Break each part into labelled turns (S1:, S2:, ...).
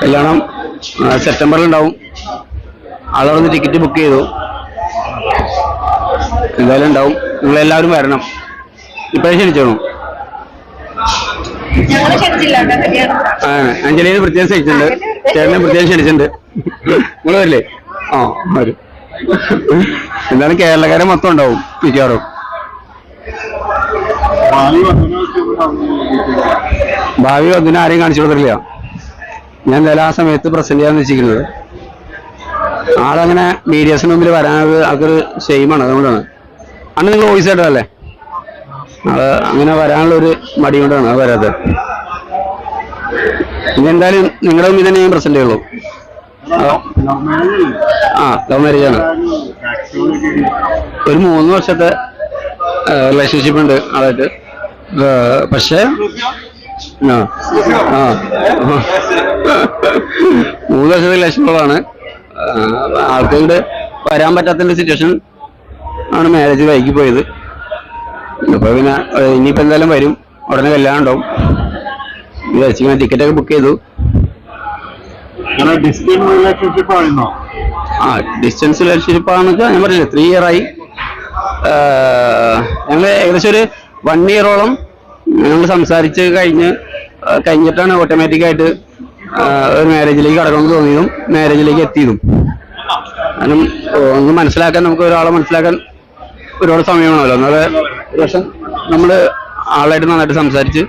S1: കല്യാണം സെപ്റ്റംബറിൽ ഉണ്ടാവും ആളവിടുന്ന് ടിക്കറ്റ് ബുക്ക് ചെയ്തു. എന്തായാലും ഉണ്ടാവും. നിങ്ങളെല്ലാവരും വരണം. ഇപ്പോഴേ ക്ഷണിച്ചോളൂ. ആ അഞ്ജലിനെ പ്രത്യേകം ക്ഷണിച്ചിട്ടുണ്ട്. ചേട്ടനെ പ്രത്യേകം ക്ഷണിച്ചിട്ടുണ്ട്. നിങ്ങൾ വരില്ലേ? ആ വരും. എന്തായാലും കേരളക്കാരെ മൊത്തം ഉണ്ടാവും മിക്കവാറും. ഭാവി ഒന്നിനും ആരെയും കാണിച്ചു കൊടുക്കില്ല ഞാൻ എന്തായാലും ആ സമയത്ത് പ്രസന്റ് ചെയ്യാന്ന് വെച്ചിരിക്കുന്നത് ആളങ്ങനെ മീഡിയസിന് മുമ്പിൽ വരാനത് ആൾക്കൊരു ഷെയിമാണ് അതുകൊണ്ടാണ്. അന്ന് നിങ്ങൾ വോയിസ് കേട്ടതല്ലേ? ആൾ അങ്ങനെ വരാനുള്ള ഒരു മടി കൊണ്ടാണ് അത് വരാത്തത്. ഇനി എന്തായാലും നിങ്ങളുടെ മുമ്പിൽ തന്നെ ഞാൻ പ്രസന്റ് ചെയ്യുള്ളൂ. ആ ലവ് മാരേജ് ആണ്. ഒരു മൂന്ന് വർഷത്തെ റിലേഷൻഷിപ്പ് ഉണ്ട് ആളായിട്ട്. പക്ഷേ ആ ആ മൂന്ന് ലക്ഷത്തി റിലേഷനുകളാണ് ആൾക്ക് ഇവിടെ വരാൻ പറ്റാത്ത സിറ്റുവേഷൻ ആണ് മാരേജ് വൈകി പോയത്. അപ്പൊ പിന്നെ ഇനിയിപ്പോ എന്തായാലും വരും. ഉടനെ കല്യാണം ഉണ്ടാവും. വിചാരിച്ചു ടിക്കറ്റ് ഒക്കെ ബുക്ക് ചെയ്തു. ആ ഡിസ്റ്റൻസ് റിലേഷൻഷിപ്പ് ആണെന്ന് ഞാൻ പറഞ്ഞില്ലേ ത്രീ ഇയർ ആയി. ഞങ്ങൾ ഏകദേശം ഒരു വൺ ഇയറോളം ഞങ്ങൾ സംസാരിച്ച് കഴിഞ്ഞ് കഴിഞ്ഞിട്ടാണ് ഓട്ടോമാറ്റിക്കായിട്ട് ഒരു മാരേജിലേക്ക് കടക്കണമെന്ന് തോന്നിയതും മാരേജിലേക്ക് എത്തിയതും. കാരണം ഒന്ന് മനസ്സിലാക്കാൻ നമുക്ക് ഒരാളെ മനസ്സിലാക്കാൻ ഒരുപാട് സമയമാണല്ലോ. എന്നാൽ പക്ഷെ നമ്മൾ ആളായിട്ട് നന്നായിട്ട് സംസാരിച്ച്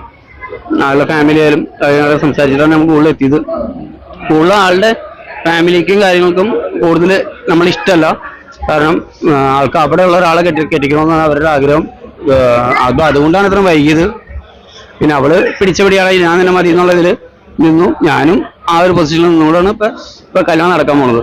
S1: ആളുടെ ഫാമിലി ആയാലും കാര്യങ്ങളൊക്കെ സംസാരിച്ചിട്ടാണ് നമുക്ക് കൂടുതൽ എത്തിയത്. കൂടുതൽ ആളുടെ ഫാമിലിക്കും കാര്യങ്ങൾക്കും കൂടുതൽ നമ്മൾ ഇഷ്ടമല്ല. കാരണം ആൾക്ക് അവിടെയുള്ള ഒരാളെ കെട്ടി കെട്ടിക്കണമെന്നാണ് അവരുടെ ആഗ്രഹം. അത് അതുകൊണ്ടാണ് ഇത്രയും വൈകിയത്. പിന്നെ അവൾ പിടിച്ചപടിയാളായി. ഞാൻ തന്നെ മതി എന്നുള്ളതിൽ നിന്നു. ഞാനും ആ ഒരു പൊസിഷനിൽ നിന്നുകൊണ്ടാണ് ഇപ്പൊ ഇപ്പൊ കല്യാണം നടക്കാൻ പോണത്.